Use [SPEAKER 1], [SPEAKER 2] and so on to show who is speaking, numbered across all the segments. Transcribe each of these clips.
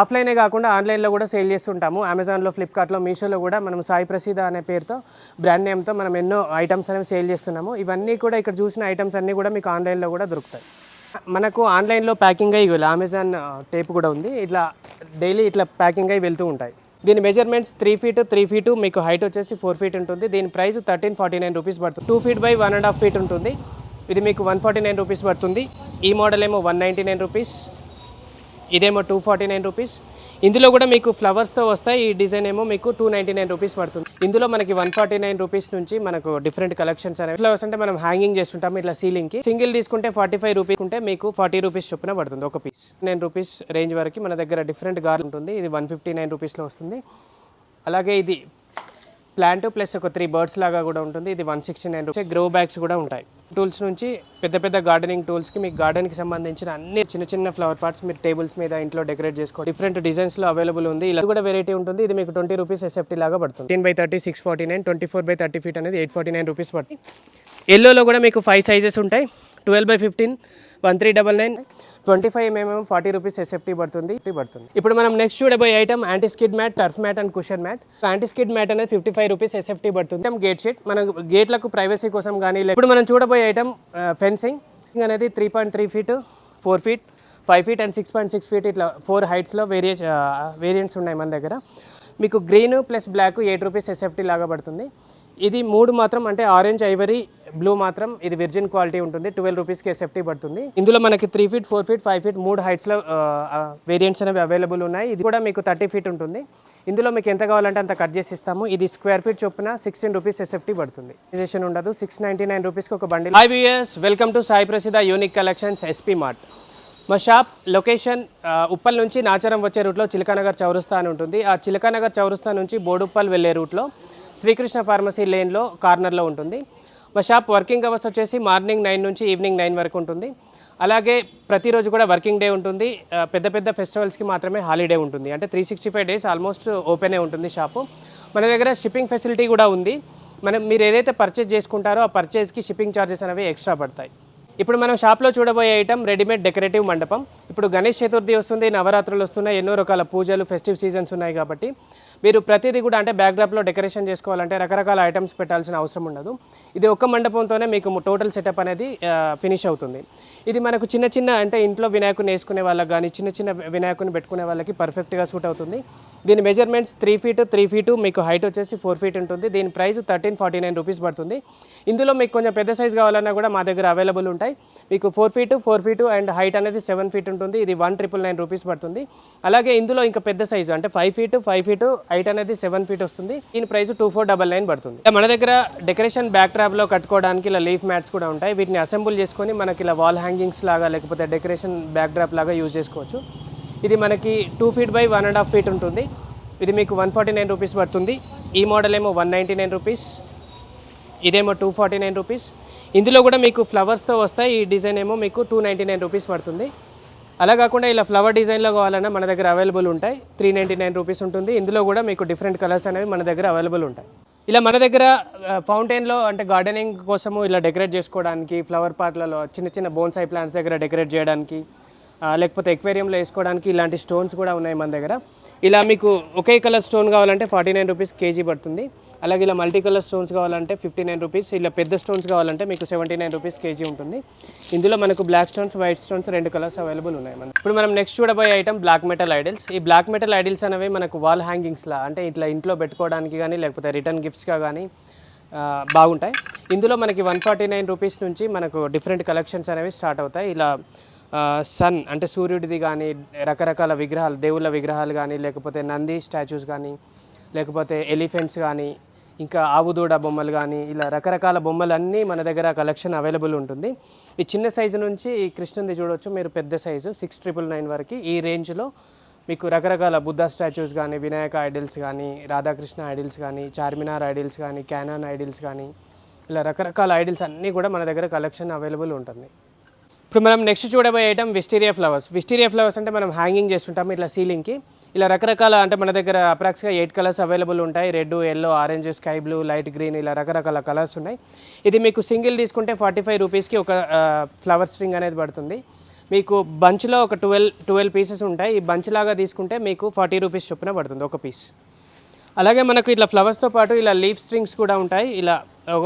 [SPEAKER 1] ఆఫ్లైనే కాకుండా ఆన్లైన్లో కూడా సేల్ చేస్తుంటాము. అమెజాన్లో ఫ్లిప్కార్ట్లో మీషోలో కూడా మనం సాయి ప్రసీద అనే పేరుతో బ్రాండ్ నేమ్తో మనం ఎన్నో ఐటమ్స్ అనేవి సేల్ చేస్తున్నాము. ఇవన్నీ కూడా ఇక్కడ చూసిన ఐటమ్స్ అన్నీ కూడా మీకు ఆన్లైన్లో కూడా దొరుకుతాయి. మనకు ఆన్లైన్లో ప్యాకింగ్ అయ్యి అమెజాన్ టేప్ కూడా ఉంది. ఇట్లా డైలీ ఇట్లా ప్యాకింగ్ అయ్యి వెళ్తూ ఉంటాయి. దీని measurements three feet three feet మీకు హైట్ వచ్చేసి ఫోర్ ఫీట్ ఉంటుంది. దీని price thirteen forty nine rupees పడుతుంది. Two feet by one and half feet ఉంటుంది. ఇది మీకు వన్ ఫార్టీ నైన్ రూపీస్ పడుతుంది. ఈ మోడల్ ఏమో వన్ నైంటీ నైన్ రూపీస్. ఇదేమో టూ ఫార్టీ నైన్ రూపీస్ ఇందులో కూడా మీకు ఫ్లవర్స్తో వస్తాయి. ఈ డిజైన్ ఏమో మీకు టూ నైంటీ నైన్ రూపీస్ పడుతుంది. ఇందులో మనకి వన్ ఫార్టీ నైన్ రూపీస్ నుంచి మనకు డిఫరెంట్ కలెక్షన్స్ అనేవి. ఫ్లవర్స్ అంటే మనం హ్యాంగింగ్ చేస్తుంటాం ఇట్లా సీలింగ్కి సింగిల్ తీసుకుంటే ఫార్టీ ఫైవ్ రూపీస్ ఉంటే మీకు ఫార్టీ రూపీస్ చొప్పున పడుతుంది ఒక పీస్ నైన్ రూపీస్ రేంజ్ వరకు మన దగ్గర డిఫరెంట్ గార్ ఉంటుంది. ఇది వన్ ఫిఫ్టీ నైన్ రూపీస్లో వస్తుంది. అలాగే ఇది ప్లాంట్ ప్లస్ ఒక త్రీ బర్డ్స్ లాగా కూడా ఉంటుంది. ఇది one sixty nine rupees grow bags కూడా ఉంటాయి. టూల్స్ నుంచి పెద్ద పెద్ద గార్డెనింగ్ టూల్స్కి మీకు గార్డెన్కి సంబంధించిన అన్ని చిన్న చిన్న ఫ్లవర్ పార్ట్స్ మీరు టేబుల్స్ మీద ఇంట్లో డెకరేట్ చేసుకో డిఫరెంట్ డిజైన్స్లో అవైలబుల్ ఉంది. ఇలా కూడా వెరైటీ ఉంటుంది. ఇది మీకు ట్వంటీ రూపీస్ ఎస్ఎఫ్టీ లాగా పడుతుంది. Ten by thirty six forty nine twenty four by thirty feet అనేది ఎయిట్ ఫార్టీ నైన్ రూపీస్ పడుతుంది. ఎల్లోలో కూడా మీకు ఫైవ్ సైజెస్ ఉంటాయి. Twelve by fifteen one three double nine twenty five MM forty rupees SFT పడుతుంది. పడుతుంది. ఇప్పుడు మనం నెక్స్ట్ చూడబోయే item anti skid mat turf mat and cushion mat anti skid mat అనేది ఫిఫ్టీ ఫైవ్ రూపీస్ ఎస్ఎఫ్టీ పడుతుంది gate sheet మన గేట్లకు privacy కోసం కానీ ఇప్పుడు మనం చూడబోయే ఐటమ్ ఫెన్సింగ్ అనేది three point three feet four feet five feet and six point six feet ఇట్లా ఫోర్ హైట్స్లో వేరియ వేరియంట్స్ ఉన్నాయి మన దగ్గర. మీకు green plus black eight rupees SFT లాగా పడుతుంది. ఇది మూడు మాత్రం అంటే ఆరెంజ్ ఐవరీ బ్లూ మాత్రం ఇది విర్జిన్ క్వాలిటీ ఉంటుంది. ట్వెల్వ్ రూపీస్కి ఎస్ఎఫ్టీ పడుతుంది. ఇందులో మనకి three feet four feet five feet మూడు హైట్స్లో వేరియంట్స్ అనేవి అవైలబుల్ ఉన్నాయి. ఇది కూడా మీకు థర్టీ ఫీట్ ఉంటుంది. ఇందులో మీకు ఎంత కావాలంటే అంత కట్ చేసి ఇస్తాము. ఇది స్క్వేర్ ఫీట్ చొప్పున సిక్స్టీన్ రూపీస్ ఎస్ఎఫ్టీ పడుతుంది. రిజిస్ట్రేషన్ ఉండదు. సిక్స్ నైంటీ నైన్ రూపీస్కి ఒక బండి hi viewers welcome to Sai Prasiddha unique collections SP mart మా షాప్ లొకేషన్ ఉప్పల్ నుంచి నాచారం వచ్చే రూట్లో చిలకానగర్ చౌరస్తా అని ఉంటుంది. ఆ చిలకానగర్ చౌరస్తా నుంచి బోడుప్పల్ వెళ్ళే రూట్లో శ్రీకృష్ణ ఫార్మసీ లేన్లో కార్నర్లో ఉంటుంది. మా షాప్ వర్కింగ్ అవర్స్ వచ్చేసి మార్నింగ్ నైన్ నుంచి ఈవినింగ్ నైన్ వరకు ఉంటుంది. అలాగే ప్రతిరోజు కూడా వర్కింగ్ డే ఉంటుంది. పెద్ద పెద్ద ఫెస్టివల్స్కి మాత్రమే హాలిడే ఉంటుంది. అంటే three sixty five days almost ఓపెనే ఉంటుంది షాపు. మన దగ్గర షిప్పింగ్ ఫెసిలిటీ కూడా ఉంది. మనం మీరు ఏదైతే పర్చేజ్ చేసుకుంటారో ఆ పర్చేజ్కి షిప్పింగ్ ఛార్జెస్ అనేవి ఎక్స్ట్రా పడతాయి. ఇప్పుడు మనం షాప్లో చూడబోయే ఐటమ్ రెడీమేడ్ డెకరేటివ్ మండపం. ఇప్పుడు గణేష్ చతుర్థి వస్తుంది నవరాత్రులు వస్తున్నాయి ఎన్నో రకాల పూజలు ఫెస్టివ్ సీజన్స్ ఉన్నాయి కాబట్టి మీరు ప్రతిదీ కూడా అంటే బ్యాక్డ్రాప్లో డెకరేషన్ చేసుకోవాలంటే రకరకాల ఐటమ్స్ పెట్టాల్సిన అవసరం ఉండదు. ఇది ఒక్క మండపంతోనే మీకు టోటల్ సెటప్ అనేది ఫినిష్ అవుతుంది. ఇది మనకు చిన్న చిన్న అంటే ఇంట్లో వినాయకుని వేసుకునే వాళ్ళకి కానీ చిన్న చిన్న వినాయకుని పెట్టుకునే వాళ్ళకి పర్ఫెక్ట్గా సూట్ అవుతుంది. దీని measurements three feet three feet మీకు హైట్ వచ్చేసి ఫోర్ ఫీట్ ఉంటుంది. దీని price thirteen forty nine rupees పడుతుంది. ఇందులో మీకు కొంచెం పెద్ద సైజ్ కావాలన్నా కూడా మా దగ్గర అవైలబుల్ ఉంటాయి. మీకు four feet four feet and height అనేది సెవెన్ ఫీట్ ఉంటుంది. ఇది వన్ ట్రిపుల్ నైన్ రూపీస్ పడుతుంది. అలాగే ఇందులో ఇంకా పెద్ద సైజు అంటే five feet five feet height అనేది సెవెన్ ఫీట్ వస్తుంది. దీని price two four double nine పడుతుంది. మన దగ్గర డెకరేషన్ బ్యాక్ ట్రాప్లో కట్టుకోవడానికి ఇలా లీఫ్ మ్యాట్స్ కూడా ఉంటాయి. వీటిని అసెంబుల్ చేసుకొని మనకి ఇలా వాల్ హ్యాంగింగ్స్ లాగా లేకపోతే డెకరేషన్ బ్యాక్ డ్రాప్ లాగా యూజ్ చేసుకోవచ్చు. ఇది మనకి two feet by one and half feet ఉంటుంది. ఇది మీకు వన్ ఫార్టీ నైన్ రూపీస్ పడుతుంది. ఈ మోడల్ ఏమో వన్ నైంటీ నైన్ రూపీస్. ఇదేమో టూ ఫార్టీ నైన్ రూపీస్. ఇందులో కూడా మీకు ఫ్లవర్స్తో వస్తాయి. ఈ డిజైన్ ఏమో మీకు టూ నైంటీ నైన్ రూపీస్ పడుతుంది. అలా కాకుండా ఇలా ఫ్లవర్ డిజైన్లో కావాలన్నా మన దగ్గర అవైలబుల్ ఉంటాయి. త్రీ నైంటీ నైన్ రూపీస్ ఉంటుంది. ఇందులో కూడా మీకు డిఫరెంట్ కలర్స్ అనేవి మన దగ్గర అవైలబుల్ ఉంటాయి. ఇలా మన దగ్గర ఫౌంటైన్లో అంటే గార్డెనింగ్ కోసము ఇలా డెకరేట్ చేసుకోవడానికి ఫ్లవర్ పాట్లలో చిన్న చిన్న బోన్సాయి ప్లాంట్స్ దగ్గర డెకరేట్ చేయడానికి లేకపోతే ఎక్వేరియంలో వేసుకోవడానికి ఇలాంటి స్టోన్స్ కూడా ఉన్నాయి మన దగ్గర. ఇలా మీకు ఒకే కలర్ స్టోన్ కావాలంటే ఫార్టీ నైన్ రూపీస్ కేజీ పడుతుంది. అలాగే ఇలా మల్టీ కలర్ స్టోన్స్ కావాలంటే ఫిఫ్టీ నైన్ రూపీస్ ఇలా పెద్ద స్టోన్స్ కావాలంటే మీకు సెవెంటీ నైన్ రూపీస్ కేజీ ఉంటుంది. ఇందులో మనకు బ్లాక్ స్టోన్స్ వైట్ స్టోన్స్ రెండు కలర్స్ అవైలబుల్ ఉన్నాయి మనం ఇప్పుడు మనం నెక్స్ట్ చూడబోయే ఐటమ్ బ్లాక్ మెటల్ ఐడిల్స్ ఈ బ్లాక్ మెటల్ ఐడిల్స్ అనేవి మనకు వాల్ హ్యాంగింగ్స్లా అంటే ఇట్లా ఇంట్లో పెట్టుకోవడానికి కానీ లేకపోతే రిటర్న్ గిఫ్ట్స్గా కానీ బాగుంటాయి. ఇందులో మనకి వన్ ఫార్టీ నైన్ రూపీస్ నుంచి మనకు డిఫరెంట్ కలెక్షన్స్ అనేవి స్టార్ట్ అవుతాయి. ఇలా సన్ అంటే సూర్యుడిది కానీ రకరకాల విగ్రహాలు దేవుళ్ళ విగ్రహాలు కానీ లేకపోతే నంది స్టాచ్యూస్ కానీ లేకపోతే ఎలిఫెంట్స్ కానీ ఇంకా ఆవుదూడ బొమ్మలు కానీ ఇలా రకరకాల బొమ్మలన్నీ మన దగ్గర కలెక్షన్ అవైలబుల్ ఉంటుంది. ఈ చిన్న సైజు నుంచి ఈ కృష్ణుంది చూడొచ్చు. మీరు పెద్ద సైజు సిక్స్ ట్రిపుల్ నైన్ వరకు ఈ రేంజ్లో మీకు రకరకాల బుద్ధ స్టాచ్యూస్ కానీ వినాయక ఐడిల్స్ కానీ రాధాకృష్ణ ఐడిల్స్ కానీ చార్మినార్ ఐడిల్స్ కానీ క్యానాన్ ఐడిల్స్ కానీ ఇలా రకరకాల ఐడిల్స్ అన్నీ కూడా మన దగ్గర కలెక్షన్ అవైలబుల్ ఉంటుంది. ఇప్పుడు మనం నెక్స్ట్ చూడబోయే item wisteria flowers wisteria flowers అంటే మనం హ్యాంగింగ్ చేస్తుంటాం ఇట్లా సీలింగ్కి ఇలా రకరకాల అంటే మన దగ్గర అప్రాక్స్గా ఎయిట్ కలర్స్ అవైలబుల్ ఉంటాయి. Red yellow orange sky blue light green ఇలా రకరకాల కలర్స్ ఉన్నాయి. ఇది మీకు సింగిల్ తీసుకుంటే ఫార్టీ ఫైవ్ రూపీస్కి ఒక ఫ్లవర్ స్ట్రింగ్ అనేది పడుతుంది. మీకు బంచ్లో ఒక ట్వెల్వ్ ట్వెల్వ్ పీసెస్ ఉంటాయి. ఈ బంచ్ లాగా తీసుకుంటే మీకు ఫార్టీ రూపీస్ చొప్పున పడుతుంది ఒక పీస్. అలాగే మనకు ఇట్లా ఫ్లవర్స్తో పాటు ఇలా లీఫ్ స్ట్రింగ్స్ కూడా ఉంటాయి. ఇలా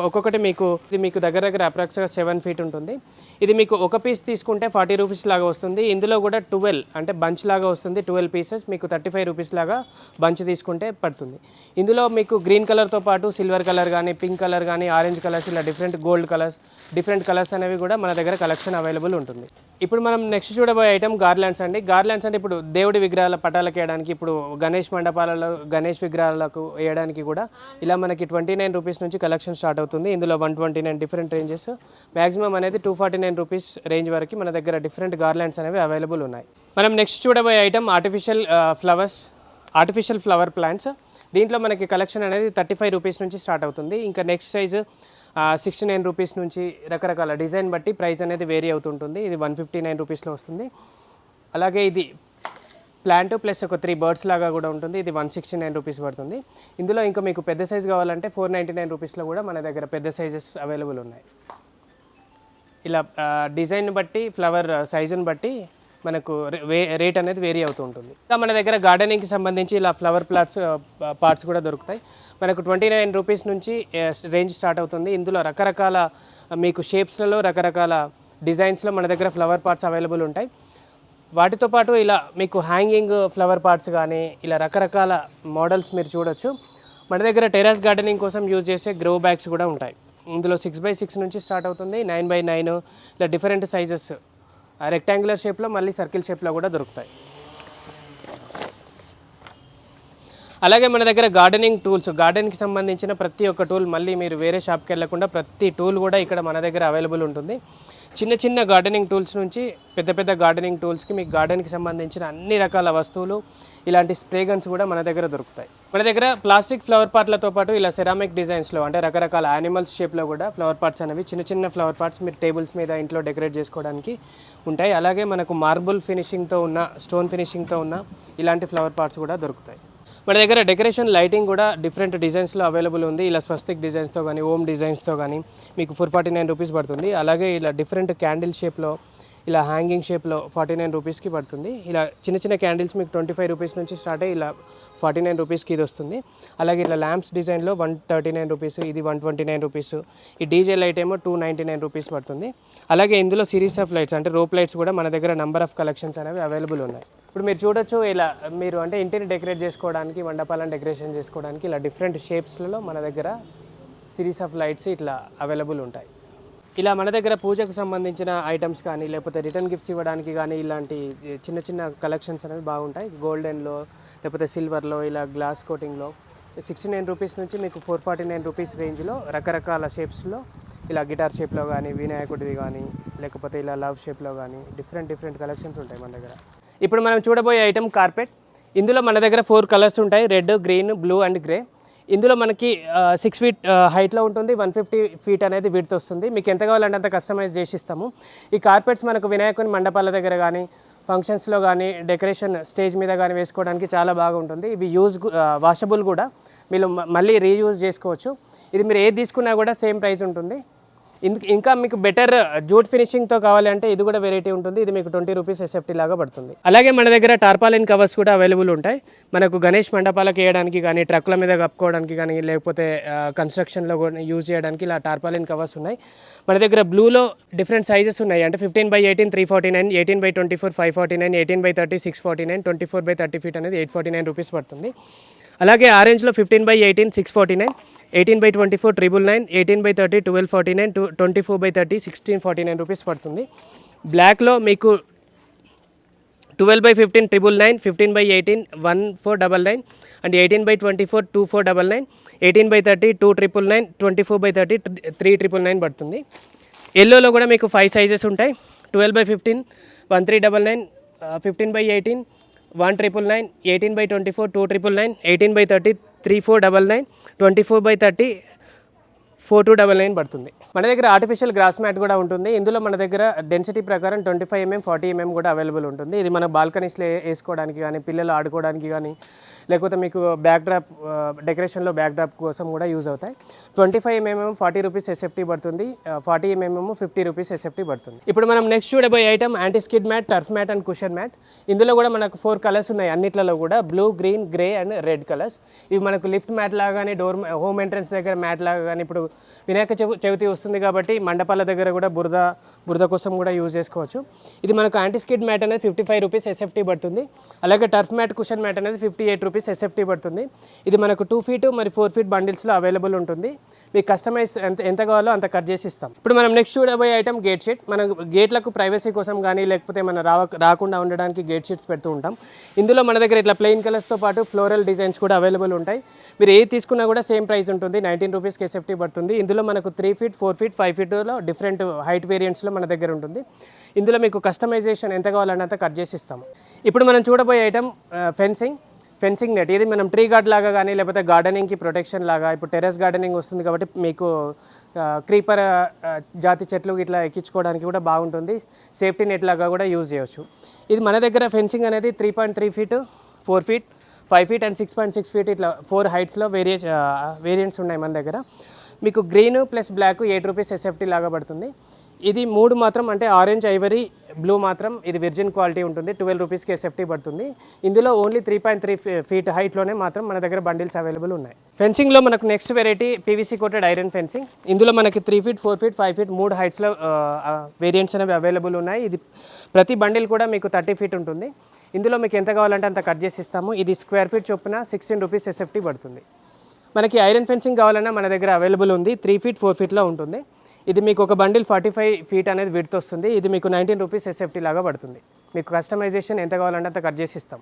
[SPEAKER 1] ఒక్కొక్కటి మీకు ఇది మీకు దగ్గర దగ్గర అప్రాక్స్గా సెవెన్ ఫీట్ ఉంటుంది. ఇది మీకు ఒక పీస్ తీసుకుంటే ఫార్టీ రూపీస్ లాగా వస్తుంది. ఇందులో కూడా ట్వెల్వ్ అంటే బంచ్ లాగా వస్తుంది. ట్వెల్వ్ పీసెస్ మీకు థర్టీ ఫైవ్ రూపీస్ లాగా బంచ్ తీసుకుంటే పడుతుంది. ఇందులో మీకు గ్రీన్ కలర్తో పాటు సిల్వర్ కలర్ కానీ పింక్ కలర్ కానీ ఆరెంజ్ కలర్స్ ఇలా different gold colours different colours అనేవి కూడా మన దగ్గర కలెక్షన్ అవైలబుల్ ఉంటుంది. ఇప్పుడు మనం నెక్స్ట్ చూడబోయే ఐటమ్ గార్లాండ్స్ అండి. గార్లాండ్స్ అంటే ఇప్పుడు దేవుడి విగ్రహాల పటాలకు వేయడానికి ఇప్పుడు గణేష్ మండపాలలో గణేష్ విగ్రహాలకు వేయడానికి కూడా ఇలా మనకి ట్వంటీ నైన్ రూపీస్ నుంచి కలెక్షన్ స్టార్ట్ అవుతుంది. ఇందులో one twenty nine different ranges maximum అనేది two forty nine rupees range వరకు మన దగ్గర డిఫరెంట్ గార్లాండ్స్ అనేవి అవైలబుల్ ఉన్నాయి. మనం నెక్స్ట్ చూడబోయే item artificial flowers artificial flower plants దీంట్లో మనకి కలెక్షన్ అనేది థర్టీ ఫైవ్ రూపీస్ నుంచి స్టార్ట్ అవుతుంది. ఇంకా next size sixty nine rupees నుంచి రకరకాల డిజైన్ బట్టి ప్రైస్ అనేది వేరీ అవుతుంటుంది. ఇది వన్ ఫిఫ్టీ నైన్ రూపీస్లో వస్తుంది. అలాగే ఇది ప్లాంట్ ప్లస్ ఒక త్రీ బర్డ్స్ లాగా కూడా ఉంటుంది. ఇది వన్ సిక్స్టీ నైన్ రూపీస్ పడుతుంది. ఇందులో ఇంకా మీకు పెద్ద సైజ్ కావాలంటే ఫోర్ నైంటీ నైన్ రూపీస్లో కూడా మన దగ్గర పెద్ద సైజెస్ అవైలబుల్ ఉన్నాయి. ఇలా డిజైన్ బట్టి ఫ్లవర్ సైజుని బట్టి మనకు వే రేట్ అనేది వేరీ అవుతూ ఉంటుంది. ఇంకా మన దగ్గర గార్డెనింగ్కి సంబంధించి ఇలా ఫ్లవర్ ప్లాట్స్ పార్ట్స్ కూడా దొరుకుతాయి. మనకు ట్వంటీ నైన్ రూపీస్ నుంచి రేంజ్ స్టార్ట్ అవుతుంది. ఇందులో రకరకాల మీకు షేప్స్లలో రకరకాల డిజైన్స్లో మన దగ్గర ఫ్లవర్ పార్ట్స్ అవైలబుల్ ఉంటాయి. వాటితో పాటు ఇలా మీకు హ్యాంగింగ్ ఫ్లవర్ పార్ట్స్ కానీ ఇలా రకరకాల మోడల్స్ మీరు చూడొచ్చు. మన దగ్గర టెరాస్ గార్డెనింగ్ కోసం యూజ్ చేసే గ్రో బ్యాగ్స్ కూడా ఉంటాయి. ఇందులో సిక్స్ బై సిక్స్ నుంచి స్టార్ట్ అవుతుంది. నైన్ బై నైన్ ఇలా డిఫరెంట్ సైజెస్ రెక్టాంగులర్ షేప్లో మళ్ళీ సర్కిల్ షేప్లో కూడా దొరుకుతాయి. అలాగే మన దగ్గర గార్డెనింగ్ టూల్స్ గార్డెన్కి సంబంధించిన ప్రతి ఒక్క టూల్ మళ్ళీ మీరు వేరే షాప్కి వెళ్ళకుండా ప్రతి టూల్ కూడా ఇక్కడ మన దగ్గర అవైలబుల్ ఉంటుంది. చిన్న చిన్న గార్డెనింగ్ టూల్స్ నుంచి పెద్ద పెద్ద గార్డెనింగ్ టూల్స్కి మీకు గార్డెన్కి సంబంధించిన అన్ని రకాల వస్తువులు ఇలాంటి స్ప్రే గన్స్ కూడా మన దగ్గర దొరుకుతాయి. మన దగ్గర ప్లాస్టిక్ ఫ్లవర్ పాట్లతో పాటు ఇలా సెరామిక్ డిజైన్స్లో అంటే రకరకాల యానిమల్స్ షేప్లో కూడా ఫ్లవర్ పార్ట్స్ అనేవి చిన్న చిన్న ఫ్లవర్ పార్ట్స్ మీరు టేబుల్స్ మీద ఇంట్లో డెకరేట్ చేసుకోవడానికి ఉంటాయి. అలాగే మనకు మార్బుల్ ఫినిషింగ్తో ఉన్న స్టోన్ ఫినిషింగ్తో ఉన్న ఇలాంటి ఫ్లవర్ పార్ట్స్ కూడా దొరుకుతాయి. మన దగ్గర డెకరేషన్ లైటింగ్ కూడా డిఫరెంట్ డిజైన్స్లో అవైలబుల్ ఉంది. ఇలా స్వస్తిక్ డిజైన్స్తో కానీ ఓమ్ డిజైన్స్తో కానీ మీకు ఫోర్ ఫార్టీ నైన్ రూపీస్ పడుతుంది. అలాగే ఇలా డిఫరెంట్ క్యాండిల్ షేప్లో ఇలా హ్యాంగింగ్ షేప్లో ఫార్టీ నైన్ రూపీస్కి పడుతుంది. ఇలా చిన్న చిన్న క్యాండిల్స్ మీకు ట్వంటీ ఫైవ్ రూపీస్ నుంచి స్టార్ట్ అయ్యి ఇలా ఫార్టీ నైన్ రూపీస్కి ఇది వస్తుంది. అలాగే ఇట్లా ల్యాంప్స్ డిజైన్లో వన్ థర్టీ నైన్ రూపీస్ ఇది వన్ ట్వంటీ నైన్ రూపీస్. ఈ డీజే లైట్ ఏమో టూ నైంటీ నైన్ రూపీస్ పడుతుంది. అలాగే ఇందులో సిరీస్ ఆఫ్ లైట్స్ అంటే రోప్ లైట్స్ కూడా మన దగ్గర నంబర్ ఆఫ్ కలెక్షన్స్ అనేవి అవైలబుల్ ఉన్నాయి. ఇప్పుడు మీరు చూడొచ్చు ఇలా మీరు అంటే ఇంటిని డెకరేట్ చేసుకోవడానికి మండపాలను డెకరేషన్ చేసుకోవడానికి ఇలా డిఫరెంట్ షేప్స్లలో మన దగ్గర సిరీస్ ఆఫ్ లైట్స్ ఇట్లా అవైలబుల్ ఉంటాయి. ఇలా మన దగ్గర పూజకు సంబంధించిన ఐటమ్స్ కానీ లేకపోతే రిటర్న్ గిఫ్ట్స్ ఇవ్వడానికి కానీ ఇలాంటి చిన్న చిన్న కలెక్షన్స్ అనేవి బాగుంటాయి. గోల్డెన్లో లేకపోతే సిల్వర్లో ఇలా గ్లాస్ కోటింగ్లో సిక్స్టీ నైన్ రూపీస్ నుంచి మీకు ఫోర్ ఫార్టీ నైన్ రూపీస్ రేంజ్లో రకరకాల షేప్స్లో ఇలా గిటార్ షేప్లో కానీ వినాయకుడిది కానీ లేకపోతే ఇలా లవ్ షేప్లో కానీ డిఫరెంట్ డిఫరెంట్ కలెక్షన్స్ ఉంటాయి మన దగ్గర. ఇప్పుడు మనం చూడబోయే ఐటమ్ కార్పెట్. ఇందులో మన దగ్గర ఫోర్ కలర్స్ ఉంటాయి. Red green blue and grey. ఇందులో మనకి సిక్స్ ఫీట్ హైట్లో ఉంటుంది. వన్ ఫిఫ్టీ ఫీట్ అనేది విడ్త్ వస్తుంది. మీకు ఎంత కావాలంటే అంత కస్టమైజ్ చేసి ఇస్తాము. ఈ కార్పెట్స్ మనకు వినాయకుని మండపాల దగ్గర కానీ ఫంక్షన్స్లో కానీ డెకరేషన్ స్టేజ్ మీద కానీ వేసుకోవడానికి చాలా బాగుంటుంది. ఇవి యూజ్ వాషబుల్ కూడా. మీరు మ- మళ్ళీ రీయూజ్ చేసుకోవచ్చు. ఇది మీరు ఏది తీసుకున్నా కూడా సేమ్ ప్రైస్ ఉంటుంది. ఇంకా మీకు బెటర్ జూట్ ఫినిషింగ్తో కావాలి అంటే ఇది కూడా వెరైటీ ఉంటుంది. ఇది మీకు ట్వంటీ రూపీస్ ఎస్ఎఫ్టీ లాగా పడుతుంది. అలాగే మన దగ్గర టార్పాలిన్ కవర్స్ కూడా అవైలబుల్ ఉంటాయి. మనకు గణేష్ మండపాలకు వేయడానికి కానీ ట్రక్ల మీద కప్పుకోవడానికి కానీ లేకపోతే కన్స్ట్రక్షన్లో కూడా యూజ్ చేయడానికి ఇలా టార్పాలిన్ కవర్స్ ఉన్నాయి. మన దగ్గర బ్లూలో డిఫరెంట్ సైజెస్ ఉన్నాయి. అంటే fifteen by eighteen three forty nine eighteen by twenty four five forty nine eighteen by thirty six forty nine twenty four by thirty feet అనేది ఎయిట్ ఫార్టీ నైన్ రూపీస్ పడుతుంది. అలాగే ఆరెంజ్లో fifteen by eighteen six forty nine eighteen by twenty four triple nine eighteen by thirty twelve forty nine two twenty four by thirty sixteen forty nine rupees పడుతుంది. బ్లాక్లో మీకు twelve by fifteen triple nine fifteen by eighteen one four double nine and eighteen by twenty four two four double nine eighteen by thirty two triple nine twenty four by thirty three triple nine పడుతుంది. ఎల్లోలో కూడా మీకు five sizes ఉంటాయి. Twelve by fifteen one three double nine fifteen by eighteen one triple nine eighteen by twenty four two triple nine eighteen by thirty three four double nine twenty four by thirty four two double nine పడుతుంది. మన దగ్గర artificial gross mat కూడా ఉంటుంది. ఇందులో మన దగ్గర density ప్రకారం twenty five MM forty MM కూడా అవైలబుల్ ఉంటుంది. ఇది మన బాల్కనీస్లో వేసుకోవడానికి కానీ పిల్లలు ఆడుకోవడానికి కానీ లేకపోతే మీకు బ్యాక్ డ్రాప్ డెకరేషన్లో బ్యాక్ డ్రాప్ కోసం కూడా యూజ్ అవుతాయి. Twenty five MM forty rupees SFT పడుతుంది. Forty MM fifty rupees SFT పడుతుంది. ఇప్పుడు మనం నెక్స్ట్ చూడబోయే item anti skid mat turf mat and cushion mat ఇందులో కూడా మనకు ఫోర్ కలర్స్ ఉన్నాయి. అన్నిట్లలో కూడా blue green grey and red colours ఇవి మనకు లిఫ్ట్ మ్యాట్ లాగా కానీ డోర్ హోమ్ ఎంట్రన్స్ దగ్గర మ్యాట్ లాగా కానీ ఇప్పుడు వినాయక చవి- చవితి వస్తుంది కాబట్టి మండపాల దగ్గర కూడా బురద బురద కోసం కూడా యూజ్ చేసుకోవచ్చు. ఇది మనకు యాంటీ స్కిడ్ మ్యాట్ అనేది ఫిఫ్టీ ఫైవ్ రూపీస్ ఎస్ఎఫ్టీ పడుతుంది. అలాగే టర్ఫ్ మ్యాట్ కుషన్ మ్యాట్ అనేది ఫిఫ్టీ ఎయిట్ రూపీస్ ఎస్ఎఫ్టీ పడుతుంది. ఇది మనకు టూ ఫీట్ మరి ఫోర్ ఫీట్ బండిల్స్లో అవైలబుల్ ఉంటుంది. మీకు కస్టమైజ్ ఎంత ఎంత కావాలో అంత కట్ చేసి ఇస్తాం. ఇప్పుడు మనం నెక్స్ట్ చూడబోయే ఐటమ్ గేట్ షీట్ మనం గేట్లకు ప్రైవసీ కోసం కానీ లేకపోతే మన రావ రాకుండా ఉండడానికి గేట్ షీట్స్ పెడుతూ ఉంటాం. ఇందులో మన దగ్గర ఇట్లా ప్లెయిన్ కలర్స్తో పాటు ఫ్లోరల్ డిజైన్స్ కూడా అవైలబుల్ ఉంటాయి. మీరు ఏది తీసుకున్నా కూడా సేమ్ ప్రైస్ ఉంటుంది. నైన్టీన్ రూపీస్కి ఎస్ఎఫ్టీ పడుతుంది. ఇందులో మనకు three feet four feet five ఫీట్లో different height వేరియంట్స్లో మన దగ్గర ఉంటుంది. ఇందులో మీకు కస్టమైజేషన్ ఎంత కావాలన్నంత కట్ చేసి ఇస్తాము. ఇప్పుడు మనం చూడబోయే item fencing uh, fencing net. ఇది మనం ట్రీ గార్డ్ లాగా కానీ లేకపోతే గార్డెనింగ్కి ప్రొటెక్షన్ లాగా ఇప్పుడు టెరెస్ గార్డెనింగ్ వస్తుంది కాబట్టి మీకు క్రీపర్ జాతి చెట్లు ఇట్లా ఎక్కించుకోవడానికి కూడా బాగుంటుంది. సేఫ్టీ నెట్ లాగా కూడా యూజ్ చేయవచ్చు ఇది మన దగ్గర ఫెన్సింగ్ అనేది three point three feet four feet five feet and six point six feet ఇట్లా ఫోర్ హైట్స్లో వేరియ వేరియంట్స్ ఉన్నాయి మన దగ్గర. మీకు green plus black eight rupees SFT లాగా పడుతుంది. ఇది మూడు మాత్రం అంటే ఆరెంజ్ ఐవరీ బ్లూ మాత్రం ఇది విర్జిన్ క్వాలిటీ ఉంటుంది. ట్వెల్వ్ రూపీస్కి ఎస్ఎఫ్టీ పడుతుంది. ఇందులో only three point three feet హైట్లోనే మాత్రం మన దగ్గర బండిల్స్ అవైలబుల్ ఉన్నాయి. ఫెన్సింగ్లో మనకు next variety PVC coated iron fencing. ఇందులో మనకి three feet four feet five feet మూడు హైట్స్లో వేరియంట్స్ అనేవి అవైలబుల్ ఉన్నాయి. ఇది ప్రతి బండిల్ కూడా మీకు థర్టీ ఫీట్ ఉంటుంది. ఇందులో మీకు ఎంత కావాలంటే అంత కట్ చేసి ఇస్తాము. ఇది స్క్వేర్ ఫీట్ చొప్పున సిక్స్టీన్ రూపీస్ ఎస్ఎఫ్టీ పడుతుంది. మనకి ఐరన్ ఫెన్సింగ్ కావాలన్నా మన దగ్గర అవైలబుల్ ఉంది. త్రీ ఫీట్ ఫోర్ ఫీట్లో ఉంటుంది. ఇది మీకు ఒక బండిల్ ఫార్టీ ఫైవ్ ఫీట్ అనేది విడ్త్ వస్తుంది. ఇది మీకు నైన్టీన్ రూపీస్ ఎస్ఎఫ్టీ లాగా పడుతుంది. మీకు కస్టమైజేషన్ ఎంత కావాలంటే అంత కట్ చేసి ఇస్తాం.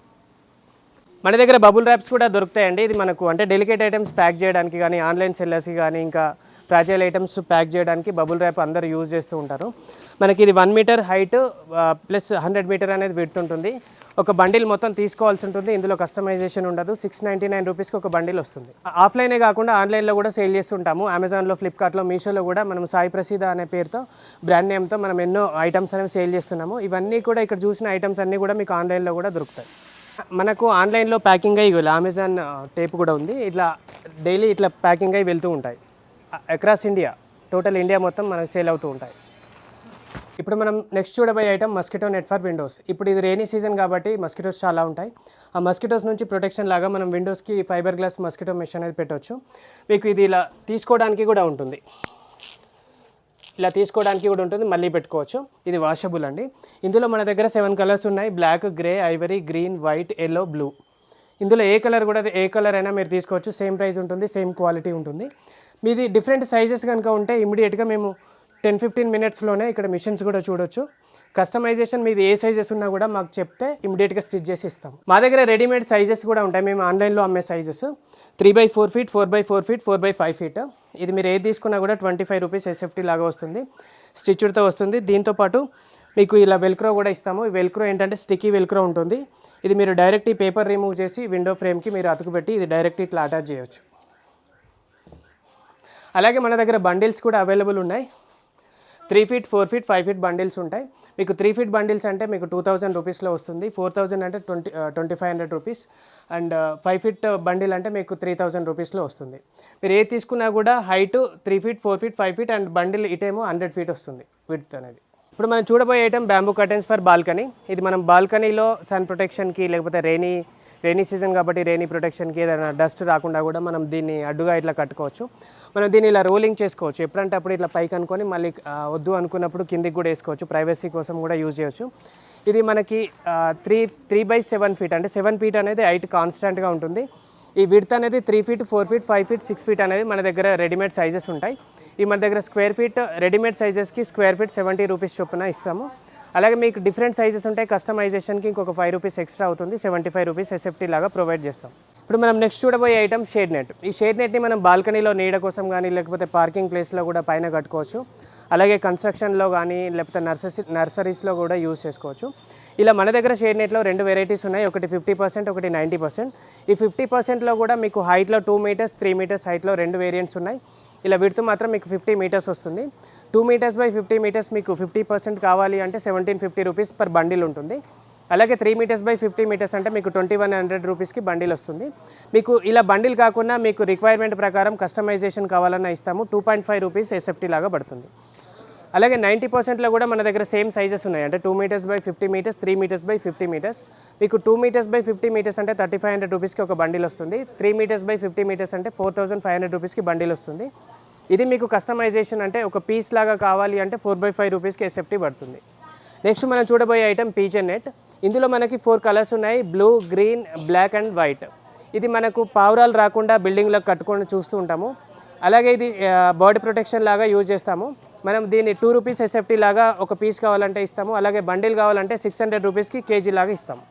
[SPEAKER 1] మన దగ్గర బబుల్ ర్యాప్స్ కూడా దొరుకుతాయండి. ఇది మనకు అంటే డెలికేట్ ఐటమ్స్ ప్యాక్ చేయడానికి కానీ ఆన్లైన్ సెల్లర్స్కి కానీ ఇంకా ఫ్రాజైల్ ఐటమ్స్ ప్యాక్ చేయడానికి బబుల్ ర్యాప్ అందరూ యూజ్ చేస్తూ ఉంటారు. మనకి ఇది one metre height plus hundred metre అనేది పెడుతుంటుంది ఒక బండిల్ మొత్తం తీసుకోవాల్సి ఉంటుంది. ఇందులో కస్టమైజేషన్ ఉండదు. సిక్స్ నైంటీ నైన్ రూపీస్కి ఒక బండిల్ వస్తుంది. ఆఫ్లైనే కాకుండా ఆన్లైన్లో కూడా సేల్ చేస్తుంటాము అమెజాన్లో ఫ్లిప్కార్ట్లో మీషోలో కూడా మనం సాయి ప్రసీద అనే పేరుతో బ్రాండ్ నేమ్తో మనం ఎన్నో ఐటమ్స్ అనేవి సేల్ చేస్తున్నాము. ఇవన్నీ కూడా ఇక్కడ చూసిన ఐటమ్స్ అన్నీ కూడా మీకు ఆన్లైన్లో కూడా దొరుకుతాయి. మనకు ఆన్లైన్లో ప్యాకింగ్ అయ్యి అమెజాన్ టేప్ కూడా ఉంది. ఇట్లా డైలీ ఇట్లా ప్యాకింగ్ అయ్యి వెళ్తూ ఉంటాయి. అక్రాస్ ఇండియా టోటల్ ఇండియా మొత్తం మనకు సేల్ అవుతూ ఉంటాయి. ఇప్పుడు మనం నెక్స్ట్ చూడబోయే item mosquito net for windows ఇప్పుడు ఇది రెయినీ సీజన్ కాబట్టి మస్కిటోస్ చాలా ఉంటాయి. ఆ మస్కిటోస్ నుంచి ప్రొటెక్షన్ లాగా మనం విండోస్కి ఫైబర్ గ్లాస్ మస్కిటో మెష్ అనేది పెట్టవచ్చు మీకు ఇది ఇలా తీసుకోవడానికి కూడా ఉంటుంది. ఇలా తీసుకోవడానికి కూడా ఉంటుంది మళ్ళీ పెట్టుకోవచ్చు. ఇది వాషబుల్ అండి. ఇందులో మన దగ్గర సెవెన్ కలర్స్ ఉన్నాయి. Black grey ivory green white yellow blue ఇందులో ఏ కలర్ కూడా ఏ కలర్ అయినా మీరు తీసుకోవచ్చు. సేమ్ ప్రైస్ ఉంటుంది సేమ్ క్వాలిటీ ఉంటుంది. మీది డిఫరెంట్ సైజెస్ కనుక ఉంటే ఇమీడియట్గా మేము టెన్ ఫిఫ్టీన్ మినిట్స్లోనే ఇక్కడ మిషన్స్ కూడా చూడొచ్చు. కస్టమైజేషన్ మీది ఏ సైజెస్ ఉన్నా కూడా మాకు చెప్తే ఇమీడియట్గా స్టిచ్ చేసి ఇస్తాం మా దగ్గర రెడీమేడ్ సైజెస్ కూడా ఉంటాయి. మేము ఆన్లైన్లో అమ్మే sizes three by four feet four by four feet four by five feet ఇది మీరు ఏది తీసుకున్నా కూడా ట్వంటీ ఫైవ్ రూపీస్ ఎస్ఎఫ్టీ లాగా వస్తుంది. స్టిచ్డ్తో వస్తుంది. దీంతో పాటు మీకు ఇలా వెల్క్రో కూడా ఇస్తాము. వెల్క్రో ఏంటంటే స్టిక్కీ వెల్క్రో ఉంటుంది. ఇది మీరు డైరెక్ట్ ఈ పేపర్ రిమూవ్ చేసి విండో ఫ్రేమ్కి మీరు అతుకుపెట్టి ఇది డైరెక్ట్ ఇట్లా అటాచ్ చేయొచ్చు. అలాగే మన దగ్గర బండిల్స్ కూడా అవైలబుల్ ఉన్నాయి. Three feet four feet five feet bundles ఉంటాయి. మీకు త్రీ ఫీట్ బండిల్స్ అంటే మీకు టూ థౌజండ్ రూపీస్లో వస్తుంది. ఫోర్ థౌజండ్ అంటే twenty twenty five hundred rupees. And five feet bundle అంటే మీకు త్రీ థౌజండ్ రూపీస్లో వస్తుంది. మీరు ఏది తీసుకున్నా కూడా height three feet four feet five feet and bundle ఇటేమో hundred feet వస్తుంది విడ్త్ అనేది. ఇప్పుడు మనం చూడబోయే item bamboo curtains for balcony. ఇది మనం బాల్కనీలో సన్ ప్రొటెక్షన్కి లేకపోతే రెయినీ రెయినీ సీజన్ కాబట్టి రెయినీ ప్రొటెక్షన్కి ఏదైనా డస్ట్ రాకుండా కూడా మనం దీన్ని అడ్డుగా ఇట్లా కట్టుకోవచ్చు. మనం దీన్ని ఇలా రోలింగ్ చేసుకోవచ్చు. ఎప్పుడంటే అప్పుడు ఇట్లా పైకి అనుకొని మళ్ళీ వద్దు అనుకున్నప్పుడు కిందికి కూడా వేసుకోవచ్చు. ప్రైవసీ కోసం కూడా యూజ్ చేయొచ్చు. ఇది మనకి three three by seven feet అంటే సెవెన్ ఫీట్ అనేది హైట్ కాన్స్టెంట్గా ఉంటుంది. ఈ విడ్త్ అనేది three feet four feet five feet six feet అనేది మన దగ్గర రెడీమేడ్ సైజెస్ ఉంటాయి. ఈ మన దగ్గర స్క్వేర్ ఫీట్ రెడీమేడ్ సైజెస్కి స్క్వేర్ ఫీట్ సెవెంటీ రూపీస్ చొప్పున ఇస్తాము. అలాగే మీకు డిఫరెంట్ సైజెస్ ఉంటాయి. కస్టమైజేషన్కి ఇంకొక ఫైవ్ రూపీస్ ఎక్స్ట్రా అవుతుంది. సెవెంటీ ఫైవ్ రూపీస్ ఎస్ఎఫ్టీ లాగా ప్రొవైడ్ చేస్తాం. ఇప్పుడు మనం నెక్స్ట్ చూడబోయే ఐటమ్ షేడ్ నెట్. ఈ షేడ్ నెట్ని మనం బాల్కనీలో నీడ కోసం కానీ లేకపోతే పార్కింగ్ ప్లేస్లో కూడా పైన కట్టుకోవచ్చు. అలాగే కన్స్ట్రక్షన్లో కానీ లేకపోతే నర్సరీ నర్సరీస్లో కూడా యూస్ చేసుకోవచ్చు. ఇలా మన దగ్గర షేడ్ నెట్లో రెండు వెరైటీస్ ఉన్నాయి. ఒకటి ఫిఫ్టీ పర్సెంట్ ఒకటి నైంటీ పర్సెంట్. ఈ ఫిఫ్టీ పర్సెంట్లో కూడా మీకు హైట్లో టూ మీటర్స్ త్రీ మీటర్స్ హైట్లో రెండు వేరియంట్స్ ఉన్నాయి. ఇలా విడుతూ మాత్రం మీకు ఫిఫ్టీ మీటర్స్ వస్తుంది. Two metres by fifty metres మీకు ఫిఫ్టీ పర్సెంట్ కావాలి అంటే seventeen fifty rupees per bundle ఉంటుంది. అలాగే three metres by fifty metres అంటే మీకు ట్వంటీ వన్ హండ్రెడ్ రూపీస్కి బండిల్ వస్తుంది. మీకు ఇలా బండిల్ కాకుండా మీకు రిక్వైర్మెంట్ ప్రకారం కస్టమైజేషన్ కావాలన్నా ఇస్తాము. Two point five rupees SFT లాగా పడుతుంది. అలాగే నైంటీ పర్సెంట్లో కూడా మన దగ్గర సేమ్ సైజెస్ ఉన్నాయి. అంటే two metres by fifty metres three metres by fifty metres మీకు two metres by fifty metres అంటే థర్టీ ఫైవ్ హండ్రెడ్ రూపీస్కి ఒక బండిల్ వస్తుంది. Three metres by fifty metres అంటే ఫోర్ థౌసండ్ ఫైవ్ హండ్రెడ్ రూపీస్కి బండిల్ వస్తుంది. ఇది మీకు కస్టమైజేషన్ అంటే ఒక పీస్ లాగా కావాలి అంటే ఫోర్ బై ఫైవ్ రూపీస్కి ఎస్ఎఫ్టీ పడుతుంది. నెక్స్ట్ మనం చూడబోయే ఐటమ్ పీజన్ నెట్ ఇందులో మనకి ఫోర్ కలర్స్ ఉన్నాయి. Blue green black and white ఇది మనకు పావురాలు రాకుండా బిల్డింగ్లో కట్టుకొని చూస్తూ ఉంటాము. అలాగే ఇది బాడీ ప్రొటెక్షన్ లాగా యూజ్ చేస్తాము. మనం దీన్ని టూ రూపీస్ ఎస్ఎఫ్టీ లాగా ఒక పీస్ కావాలంటే ఇస్తాము అలాగే బండిల్ కావాలంటే సిక్స్ హండ్రెడ్ రూపీస్కి కేజీ లాగా ఇస్తాము.